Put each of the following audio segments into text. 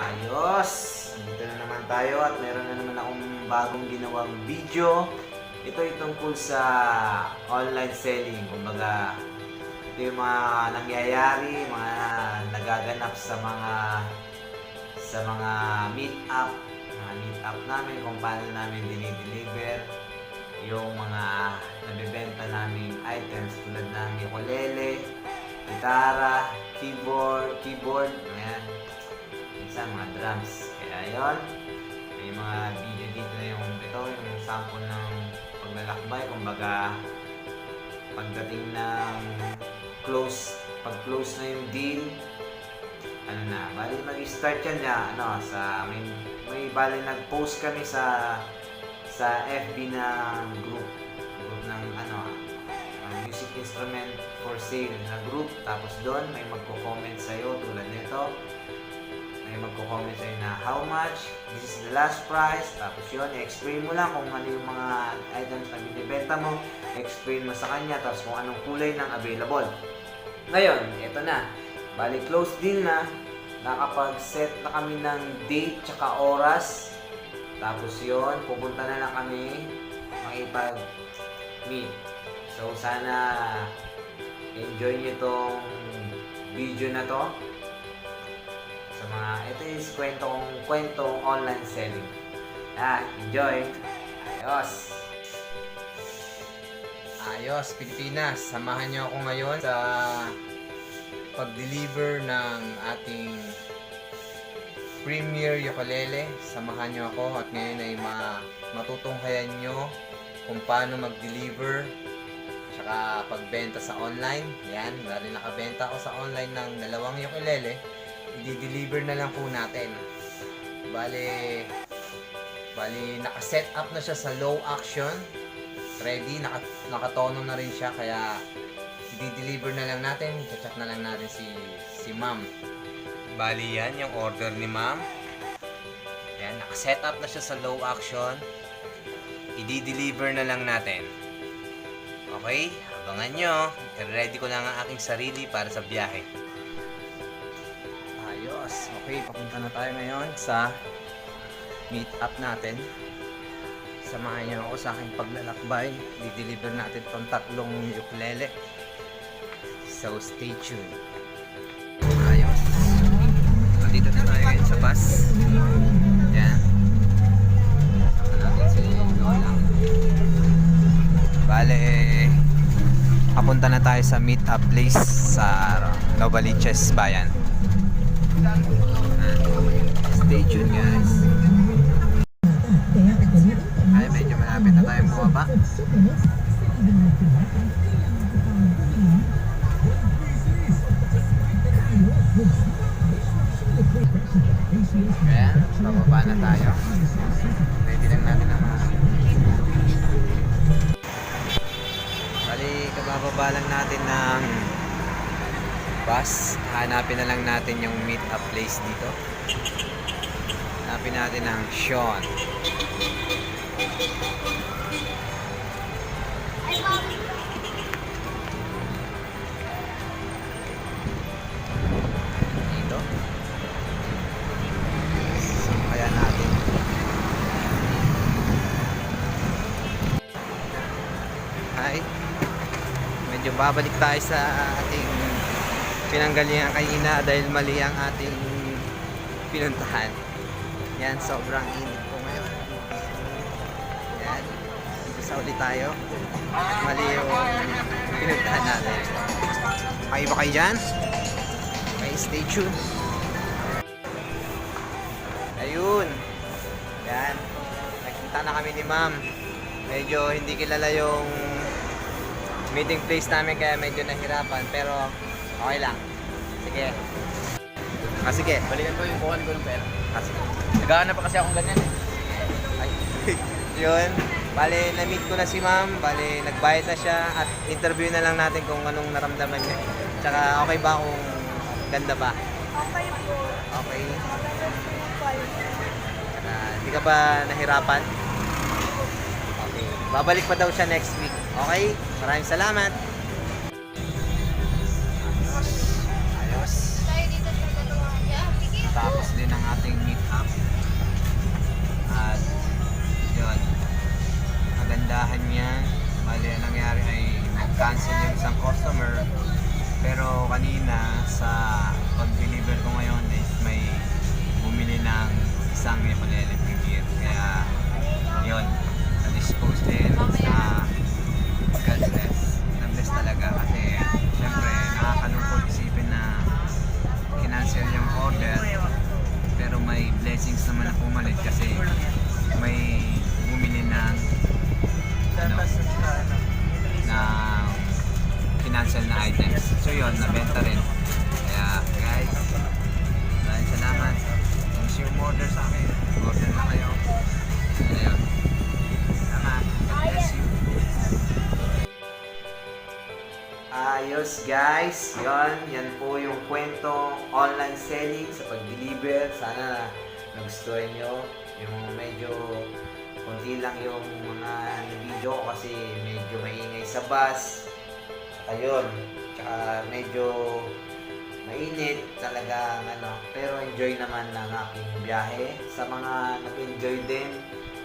Ayos! Dito na naman tayo at meron na naman akong bagong ginawang video. Ito ay tungkol sa online selling. Kumbaga, ito yung mga nangyayari, mga nagaganap sa mga sa mga meet-up, mga meet-up namin, kung paano namin dinideliver yung mga nabibenta naming items tulad ng ukulele, gitara, keyboard, keyboard, Minsan mga drums. Kaya yon may mga video dito na yung ito, yung sample ng paglalakbay, kumbaga pagdating ng close, pag close na yung deal, ano na, bali mag-start yan na, ano, sa, may, may bali nag-post kami sa, sa FB ng group, group ng, ano, music instrument for sale na group, tapos doon may magko-comment sa'yo tulad nito, magko-comment sa'yo na how much, this is the last price, tapos yun, explain mo lang kung ano yung mga items na binibenta mo, explain mo sa kanya, tapos kung anong kulay ng available. Ngayon, eto na. Bali, close deal na. Nakapag-set na kami ng date tsaka oras. Tapos yon pupunta na lang kami makipag-meet. So, sana enjoy nyo tong video na to. Sa mga, ito is kwentong, kwentong online selling. Ah, enjoy! Ayos! Ayos, Pilipinas. Samahan niyo ako ngayon sa pag-deliver ng ating Premier Ukulele. Samahan niyo ako at ngayon ay ma matutunghayan niyo kung paano mag-deliver tsaka pagbenta sa online. Yan, bali nakabenta ako sa online ng dalawang ukulele. I-deliver na lang po natin. Bali, bali naka-set up na siya sa low action ready, naka, nakatono na rin siya kaya i-deliver na lang natin, chat na lang natin si si ma'am. Bali yan, yung order ni ma'am. Yan, naka-set up na siya sa low action. I-deliver na lang natin. Okay, abangan nyo. Ready ko lang ang aking sarili para sa biyahe. Okay, papunta na tayo ngayon sa meet up natin. Samahan niyo ako sa aking paglalakbay. Di-deliver natin tong tatlong ukulele. So, stay tuned. Ayos. Nandito na tayo ngayon sa bus. Yan. Natin si Lola. Bale, papunta na tayo sa meet up place sa Novaliches Bayan. Stay tuned guys. Ay, medyo malapit na tayo bumaba. Kaya, bababa na tayo. Ready lang natin ang mga... Bali, kabababa lang natin ng bus. Hanapin na lang natin yung meet up place dito. Hanapin natin ang Sean. Dito. So, kaya natin. Hi. Medyo babalik tayo sa ating pinanggalingan kanina dahil mali ang ating pinuntahan. Yan, sobrang init po ngayon. Yan. Isa ulit tayo. Mali yung pinuntahan natin. Okay ba kayo dyan? Okay, stay tuned. Ayun. Yan. Nakita na kami ni ma'am. Medyo hindi kilala yung meeting place namin kaya medyo nahirapan. Pero okay lang. Sige. Ah, sige. Balikan ko yung buwan ko ng pera. Ah, sige. Naghahanap pa kasi akong ganyan eh. Ay. Yun. Bale, na-meet ko na si ma'am. Bale, nagbayad na siya at interview na lang natin kung anong naramdaman niya. Tsaka okay ba kung ganda ba? Okay po. Okay. Tsaka, hindi ka ba nahirapan? Okay. Babalik pa daw siya next week. Okay? Maraming salamat. Tapos din ng ating meet-up. At yun, kagandahan niyan. Bali, ang nangyari ay nag-cancel yung isang customer. Pero kanina sa pag-deliver ko ngayon is may bumili ng isang Yamalele Premier. Kaya yun, na-dispose din sa God kinancel na items. So yun, nabenta rin. Kaya guys, maraming salamat. Kung yung order sa akin, order na kayo. Ayun. Salamat. God bless. Ayos guys, yon yan po yung kwento online selling sa pag-deliver. Sana nagustuhan nyo. Yung medyo konti lang yung mga video kasi medyo maingay sa bus. Saka yun, tsaka medyo mainit talaga ano. Pero enjoy naman ng aking biyahe. Sa mga nag-enjoy din,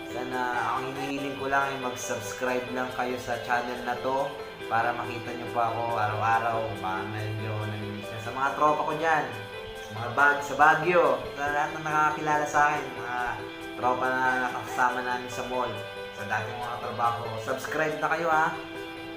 sana ang hinihiling ko lang ay mag-subscribe lang kayo sa channel na to para makita nyo pa ako araw-araw baka medyo namimiss na sa mga tropa ko dyan sa mga bag sa Baguio sa lahat na nakakakilala sa akin mga tropa na nakasama namin sa mall sa dating mga trabaho subscribe na kayo ha